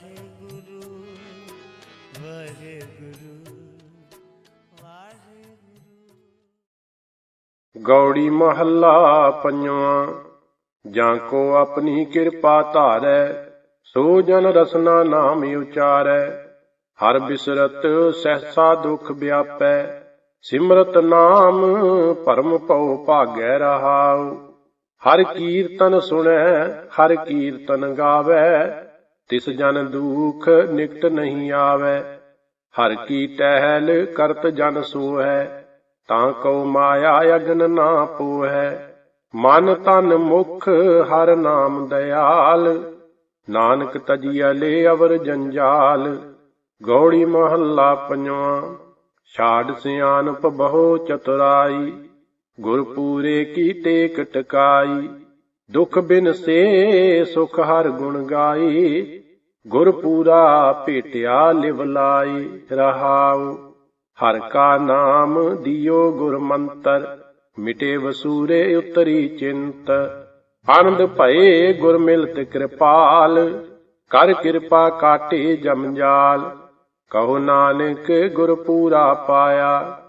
ਵਾਹਿਗੁਰੂ ਵਾਹਿਗੁਰੂ ਵਾਹਿਗੁਰੂ। ਗੌੜੀ ਮਹੱਲਾ ਪੰਜਵਾਂ, ਜਾਂ ਕੋ ਆਪਣੀ ਕਿਰਪਾ ਧਾਰੈ, ਸੋ ਜਨ ਰਸਨਾ ਨਾਮ ਉਚਾਰੈ। ਹਰ ਬਿਸਰਤ ਸਹਸਾ ਦੁਖ ਵਿਆਪੈ, ਸਿਮਰਤ ਨਾਮ ਪਰਮ ਪਉ ਭਾਗੈ ਰਹਾਉ। ਹਰ ਕੀਰਤਨ ਸੁਣੈ, ਹਰ ਕੀਰਤਨ ਗਾਵੈ ਤਿਸ ਜਨ ਦੁਖ ਨਿਕਟ ਨਹੀਂ ਆਵੈ। ਹਰ ਕੀ ਟਹਿਲ ਕਰਤ ਜਨ ਸੋਹੈ, ਤਾਂ ਕਉ ਮਾਇਆ ਅਗਨ ਨਾ ਪੋਹੈ। ਮਨ ਤਨ ਮੁਖ ਹਰ ਨਾਮ ਦਇਆਲ, ਨਾਨਕ ਤਜੀਆ ਲੈ ਅਵਰ ਜੰਜਾਲ। ਗੌੜੀ ਮਹੱਲਾ ਪੰਜਵਾਂ, ਛਾੜ ਸਿਆਨਪ ਬਹੁ ਚਤੁਰਾਈ। ਗੁਰ ਪੂਰੇ ਕੀ ਟੇਕ ਟਕਾਈ ਦੁਖ ਬਿਨ ਸੇ ਸੁਖ ਹਰ ਗੁਣ ਗਾਈ। ਗੁਰ ਪੂਰਾ ਭੇਟਿਆ ਲਿਵ ਲਾਈ ਰਹਾਉ। ਹਰ ਕਾ ਨਾਮ ਦਿਓ ਗੁਰ ਮੰਤਰ, ਮਿਟੇ ਵਸੂਰੇ ਉਤਰੀ ਚਿੰਤ। ਆਨੰਦ ਭਏ ਗੁਰ ਮਿਲਤ ਕਿਰਪਾਲ, ਕਰ ਕਿਰਪਾ ਕਾਟੇ ਜਮਜਾਲ ਕਹੋ ਨਾਨਕ ਗੁਰ ਪੂਰਾ ਪਾਇਆ,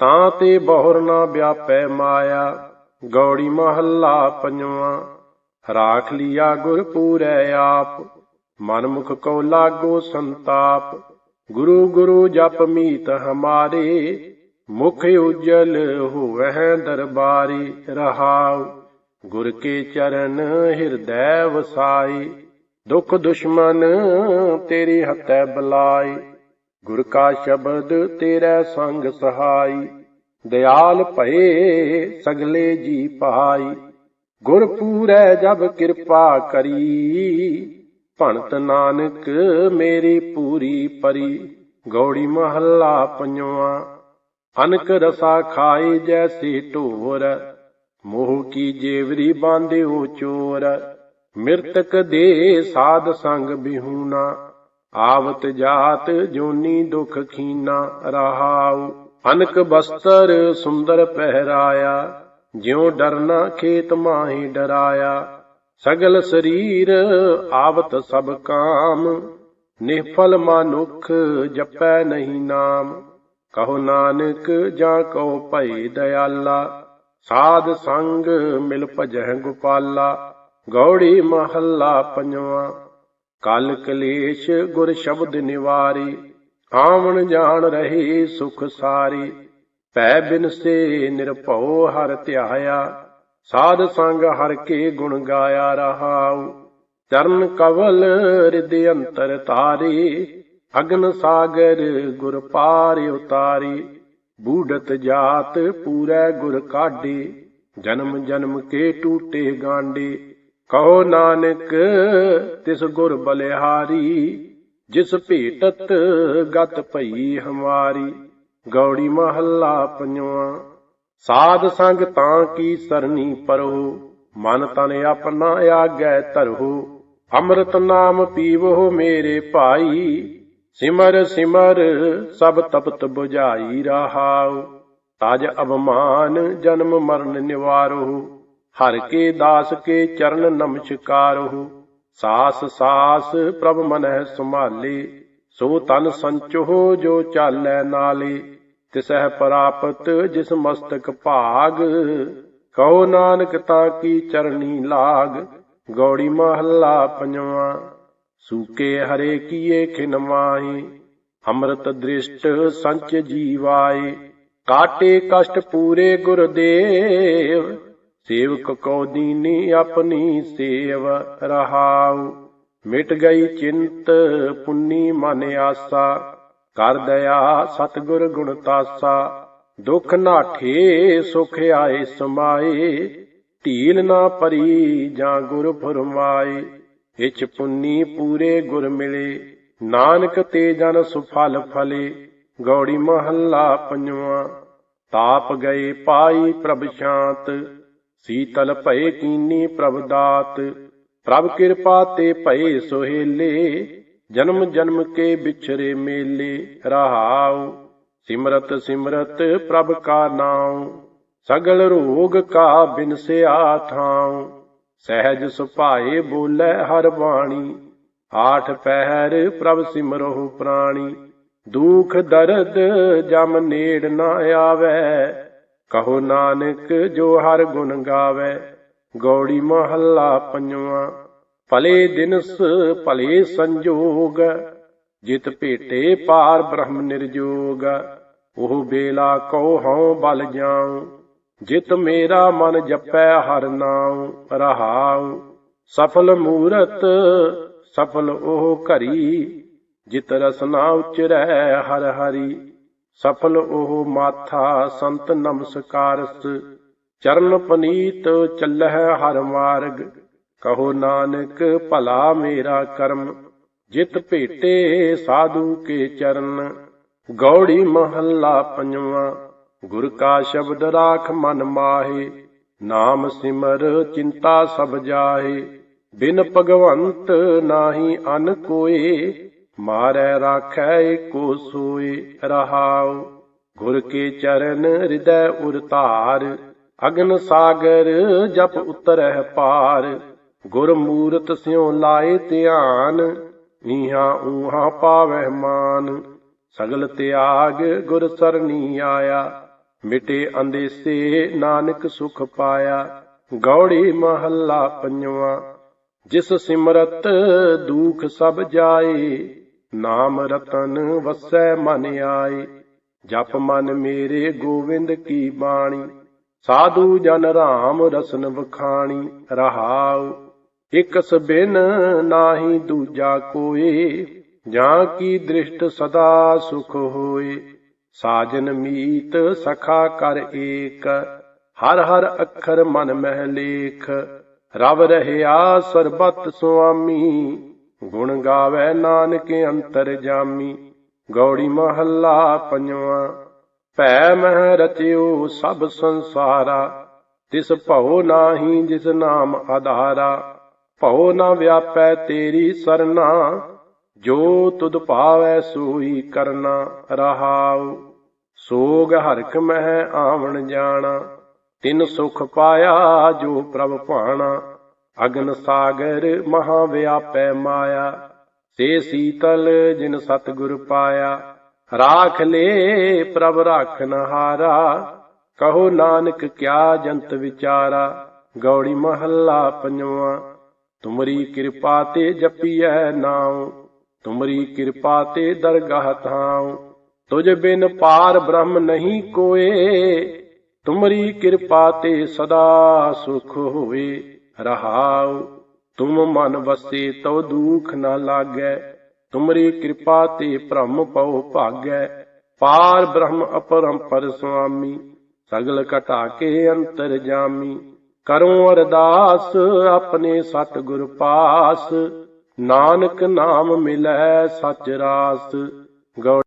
ਤਾਂ ਤੇ ਬਹੁਰ ਨਾ ਵਿਆਪੈ ਮਾਇਆ। ਗੌੜੀ ਮਹੱਲਾ ਪੰਜਵਾਂ, ਰਾਖ ਲਿਆ ਗੁਰ ਪੂਰੈ ਆਪ। ਮਨ ਮੁਖ ਕੋ ਲਾਗੋ ਸੰਤਾਪ, ਗੁਰੂ ਗੁਰੂ ਜਪ ਮੀਤ ਹਮਾਰੇ, ਮੁਖ ਉਜਲ ਹੋਵਹਿ ਦਰਬਾਰੀ ਰਹਾਉ, ਗੁਰ ਕੇ ਚਰਨ ਹਿਰਦੈ ਵਸਾਈ ਦੁਖ ਦੁਸ਼ਮਨ ਤੇਰੀ ਹੱਥੈ ਬਲਾਈ ਗੁਰ ਕਾ ਸ਼ਬਦ ਤੇਰੇ ਸੰਗ ਸਹਾਈ, ਦਿਆਲ ਭਏ ਸਗਲੇ ਜੀ ਪਹਾਈ ਗੁਰ ਪੂਰੈ ਜਬ ਕਿਰਪਾ ਕਰੀ ਭਣਤ ਨਾਨਕ ਮੇਰੀ ਪੂਰੀ ਪਰੀ, ਗੌੜੀ ਮਹੱਲਾ ਪੰਜਵਾਂ। ਅਨਕ ਰਸਾ ਖਾਏ ਜੈਸੇ ਢੋਰ ਮੋਹ ਕੀ ਜੇਵਰੀ ਬਾਂਧਿਓ ਚੋਰ। ਮਿਰਤਕ ਦੇ ਸਾਧ ਸੰਗ ਬਿਹੂਨਾ ਆਵਤ ਜਾਤ ਜੋਨੀ ਦੁਖ ਖੀਨਾ ਰਹਾਉ। ਅਨਕ ਬਸਤਰ ਸੁੰਦਰ ਪਹਿਰਾਇਆ, ਜਿਉ ਡਰਨਾ ਖੇਤ ਮਾਹੀ ਡਰਾਇਆ। ਸਗਲ ਸਰੀਰ ਆਵਤ ਸਭ ਕਾਮ ਨਿਫਲ ਮਾਨੁਖ ਜਪੈ ਨਹੀਂ ਨਾਮ। ਕਹੋ ਨਾਨਕ ਜਾਂ ਕਹੋ ਭਈ ਦਇਆਲਾ, ਸਾਧ ਸੰਗ ਮਿਲ ਭਜਹਿ ਗੋਪਾਲਾ, ਗੌੜੀ ਮਹੱਲਾ ਪੰਜਵਾਂ। ਕਲ ਕਲੇਸ਼ ਗੁਰ ਸ਼ਬਦ ਨਿਵਾਰੀ, ਆਵਣ ਜਾਣ ਰਹੀ ਸੁਖ ਸਾਰੀ। ਭੈ ਬਿਨ ਸੇ ਨਿਰਭਉ ਹਰ ਧਿਆਇਆ ਸਾਧ ਸੰਗ ਹਰ ਕੇ ਗੁਣ ਗਾਇਆ ਰਹਾਉ। ਚਰਨ ਕਵਲ ਰਿਦ ਅੰਤਰ ਤਾਰੇ, ਅਗਨ ਸਾਗਰ ਗੁਰ ਪਾਰ ਉਤਾਰੀ। ਬੂਢਤ ਜਾਤ ਪੂਰੈ ਗੁਰ ਕਾਢੇ, ਜਨਮ ਜਨਮ ਕੇ ਟੂਟੇ ਗਾਂਡੇ ਕਹੋ ਨਾਨਕ, ਤਿਸ ਗੁਰ ਬਲਿਹਾਰੀ, ਜਿਸ ਭੇਟਤ ਗਤ ਭਈ ਹਮਾਰੀ। ਗੌੜੀ ਮਹੱਲਾ ਪੰਜਵਾਂ ਸਾਧ ਸੰਗ ਤਾਂ ਕੀ ਸਰਨੀ ਪਰੋ ਮਨ ਤਨ ਆਪਣਾ ਆਗੈ ਧਰੋ ਅੰਮ੍ਰਿਤ ਨਾਮ ਪੀਵੋ ਮੇਰੇ ਭਾਈ, ਸਿਮਰ ਸਿਮਰ ਸਭ ਤਪਤ 부ਝਾਈ ਰਹਾਉ। ਤਜ ਅਵਮਾਨ ਜਨਮ ਮਰਨ ਨਿਵਾਰੋ ਹਰ ਕੇ ਦਾਸ ਕੇ ਚਰਨ ਨਮਸਕਾਰੋ ਸਾਸ ਸਾਸ ਪ੍ਰਭ ਮਨਹਿ ਸੰਭਾਲੇ, ਸੋ ਤਨ ਸੰਚੋ ਜੋ ਚਾਲੈ ਨਾਲੇ। ਤਿਸਹਿ ਪ੍ਰਾਪਤ ਜਿਸ ਮਸਤਕ ਭਾਗ, ਕਹੋ ਨਾਨਕ ਤਾਂ ਕੀ ਚਰਨੀ ਲਾਗ, ਗੌੜੀ ਮਹੱਲਾ ਪੰਜਵਾਂ, ਸੂਕੇ ਹਰੇ ਕੀਏ ਖਿਨ ਅੰਮ੍ਰਿਤ ਦ੍ਰਿਸ਼ਟ ਸੰਚ ਜੀਵਾਏ, ਕਾਟੇ ਕਸ਼ਟ ਪੂਰੇ ਗੁਰਦੇਵ, ਸੇਵਕ ਕੋ ਦੀਨੀ ਆਪਣੀ ਸੇਵ ਰਹਾਉ, ਮਿਟ ਗਈ ਚਿੰਤ ਪੁੰਨੀ ਮਨ ਆਸਾ ਕਰ ਦਇਆ ਸਤਿਗੁਰ ਗੁਣ ਤਾਸਾ, ਦੁਖ ਨਾਠੇ ਸੁਖ ਆਏ ਸਮਾਏ, ਢੀਲ ਨਾ ਪਰੀ ਜਾਂ ਗੁਰ ਫਰਮਾਏ, ਇਚ ਪੁੰਨੀ ਪੂਰੇ ਗੁਰ ਮਿਲੇ, ਨਾਨਕ ਤੇ ਜਨ ਸੁਫਲ ਫਲੇ, ਗੌੜੀ ਮਹੱਲਾ ਪੰਜਵਾਂ, ਤਾਪ ਗਏ ਪਾਈ ਪ੍ਰਭ ਸ਼ਾਂਤ, ਸੀਤਲ ਭਏ ਕੀਨੀ ਪ੍ਰਭ ਦਾਤ, ਪ੍ਰਭ ਕਿਰਪਾ ਤੇ ਭਏ ਸੁਹੇਲੇ ਜਨਮ ਜਨਮ ਕੇ ਵਿਛਰੇ ਮੇਲੇ ਰਹਾਉ, ਸਿਮਰਤ ਸਿਮਰਤ ਪ੍ਰਭ ਕਾ ਨਾਉ, ਸਗਲ ਰੋਗ ਕਾ ਬਿਨਸਿਆ ਥਾਉ, ਸਹਿਜ ਸੁਭਾਏ ਬੋਲੇ ਹਰ ਬਾਣੀ, ਆਠ ਪਹਿਰ ਪ੍ਰਭ ਸਿਮਰਹੁ ਪ੍ਰਾਣੀ, ਦੁਖ ਦਰਦ ਜਮ ਨੇੜ ਨਾ ਆਵੇ, ਕਹੋ ਨਾਨਕ ਜੋ ਹਰ ਗੁਣ ਗਾਵੇ, ਗੌੜੀ ਮਹੱਲਾ ਪੰਜਵਾਂ ਭਲੇ ਦਿਨਸ ਭਲੇ ਸੰਜੋਗ, ਜਿਤ ਭੇਟੇ ਪਾਰ ਬ੍ਰਹਮ ਨਿਰਜੋਗ। ਉਹ ਬੇਲਾ ਕਉ ਹਉ ਬਲ ਜਾਉ, ਜਿਤ ਮੇਰਾ ਮਨ ਜਪੈ ਹਰ ਨਾਉ, ਰਹਾਉ। ਸਫਲ ਮੂਰਤ, ਸਫਲ ਉਹ ਘਰੀ, ਜਿਤ ਰਸਨਾ ਉਚਰੈ ਹਰ ਹਰੀ। ਸਫਲ ਉਹ ਮਾਥਾ ਸੰਤ ਨਮਸਕਾਰਸ, ਚਰਨ ਪਨੀਤ ਚੱਲਹਿ ਹਰ ਮਾਰਗ। ਕਹੋ ਨਾਨਕ, ਭਲਾ ਮੇਰਾ ਕਰਮ, ਜਿਤ ਭੇਟੇ ਸਾਧੂ ਕੇ ਚਰਨ। ਗੌੜੀ ਮਹੱਲਾ ਪੰਜਵਾਂ, ਗੁਰ ਕਾ ਸ਼ਬਦ ਰਾਖ ਮਨ ਮਾਹੇ, ਨਾਮ ਸਿਮਰ ਚਿੰਤਾ ਸਭ ਜਾਹੇ। ਬਿਨ ਭਗਵੰਤ ਨਾਹੀ ਅਨ ਕੋਏ, ਮਾਰੈ ਰਾਖੈ ਏਕੋ ਸੋਏ ਰਹਾਉ। ਗੁਰ ਕੇ ਚਰਨ ਹਿਰਦੈ ਉਰ ਧਾਰ, ਅਗਨ ਸਾਗਰ ਜਪ ਉਤਰਹਿ ਪਾਰ। ਗੁਰਮੂਰਤ ਸਿਉ ਲਾਏ ਧਿਆਨ, ਨੀਹਾਂ ਊਹਾਂ ਪਾਵਹਿ ਮਾਨ। ਸਗਲ ਤਿਆਗ ਗੁਰ ਸਰਣੀ ਆਇਆ, ਮਿਟੇ ਅੰਦੇਸੇ ਨਾਨਕ ਸੁਖ ਪਾਇਆ। ਗੌੜੀ ਮਹੱਲਾ ਪੰਜਵਾਂ, ਜਿਸ ਸਿਮਰਤ ਦੁਖ ਸਭ ਜਾਏ, ਨਾਮ ਰਤਨ ਵਸੈ ਮਨ ਆਏ। ਜਪ ਮਨ ਮੇਰੇ ਗੋਵਿੰਦ ਕੀ ਬਾਣੀ, ਸਾਧੂ ਜਨ ਰਾਮ ਰਸਨ ਵਖਾਣੀ, ਰਹਾਉ ਇਕਸ ਬਿਨ ਨਾਹੀ ਦੂਜਾ ਕੋਏ, ਜਾਂ ਕੀ ਦ੍ਰਿਸ਼ਟ ਸਦਾ ਸੁਖ ਹੋਏ? ਸਾਜਨ ਮੀਤ ਸਖਾ ਕਰ ਏਕ, ਹਰ ਹਰ ਅੱਖਰ ਮਨ ਮਹਿ ਲੇਖ। ਰਵ ਰਹਿਆ ਸਰਬਤ ਸੁਆਮੀ, ਗੁਣ ਗਾਵੇ ਨਾਨਕ ਅੰਤਰ ਜਾਮੀ। ਗੌੜੀ ਮਹੱਲਾ ਪੰਜਵਾਂ, ਭੈ ਮਹਿ ਰਚਿਓ ਸਭ ਸੰਸਾਰਾ। ਤਿਸ ਭਉ ਨਾਹੀ ਜਿਸ ਨਾਮ ਆਧਾਰਾ। ਭਉ ਨਾ ਵਿਆਪੈ ਤੇਰੀ ਸਰਨਾ ਜੋ ਤੁਧ ਭਾਵੈ ਸੋਈ ਕਰਨਾ ਰਹਾਉ। ਸੋਗ ਹਰਖ ਮਹਿ ਆਵਣ ਜਾਣਾ, ਤਿਨ ਸੁਖ ਪਾਇਆ ਜੋ ਪ੍ਰਭ ਭਾਣਾ। ਅਗਨ ਸਾਗਰ ਮਹਾ ਵਿਆਪੈ ਮਾਇਆ, ਸੇ ਸੀਤਲ ਜਿਨ ਸਤਿਗੁਰ ਪਾਇਆ। ਰਾਖ ਲੇ ਪ੍ਰਭ ਰਾਖਨ ਹਾਰਾ, ਕਹੋ ਨਾਨਕ ਕਿਆ ਜੰਤ ਵਿਚਾਰਾ। ਗੌੜੀ ਮਹੱਲਾ ਪੰਜਵਾਂ। ਤੁਮਰੀ ਕਿਰਪਾ ਤੇ ਜਪੀਐ ਨਾਉ, ਤੁਮਰੀ ਕਿਰਪਾ ਤੇ ਦਰਗਾਹ ਥਾਉ। ਤੁਜ ਬਿਨ ਪਾਰ ਬ੍ਰਹਮ ਨਹੀਂ ਕੋਏ, ਤੁਮਰੀ ਕਿਰਪਾ ਤੇ ਸਦਾ ਸੁਖ ਹੋਵੇ ਰਹਾਉ। ਤੁਮ ਮਨ ਵਸੇ ਤਉ ਦੁਖ ਨਾ ਲਾਗੈ, ਤੁਮਰੀ ਕਿਰਪਾ ਤੇ ਭ੍ਰਮ ਪਉ ਭਾਗੈ। ਪਾਰ ਬ੍ਰਹਮ ਅਪਰੰਪਰ ਸੁਆਮੀ, ਸਗਲ ਘਟਾ ਕੇ ਅੰਤਰ ਜਾਮੀ। ਕਰੂੰ ਅਰਦਾਸ ਆਪਣੇ ਸਤਿਗੁਰ ਪਾਸ। ਨਾਨਕ ਨਾਮ ਮਿਲੈ ਸਚ ਰਾਸ। ਗੌ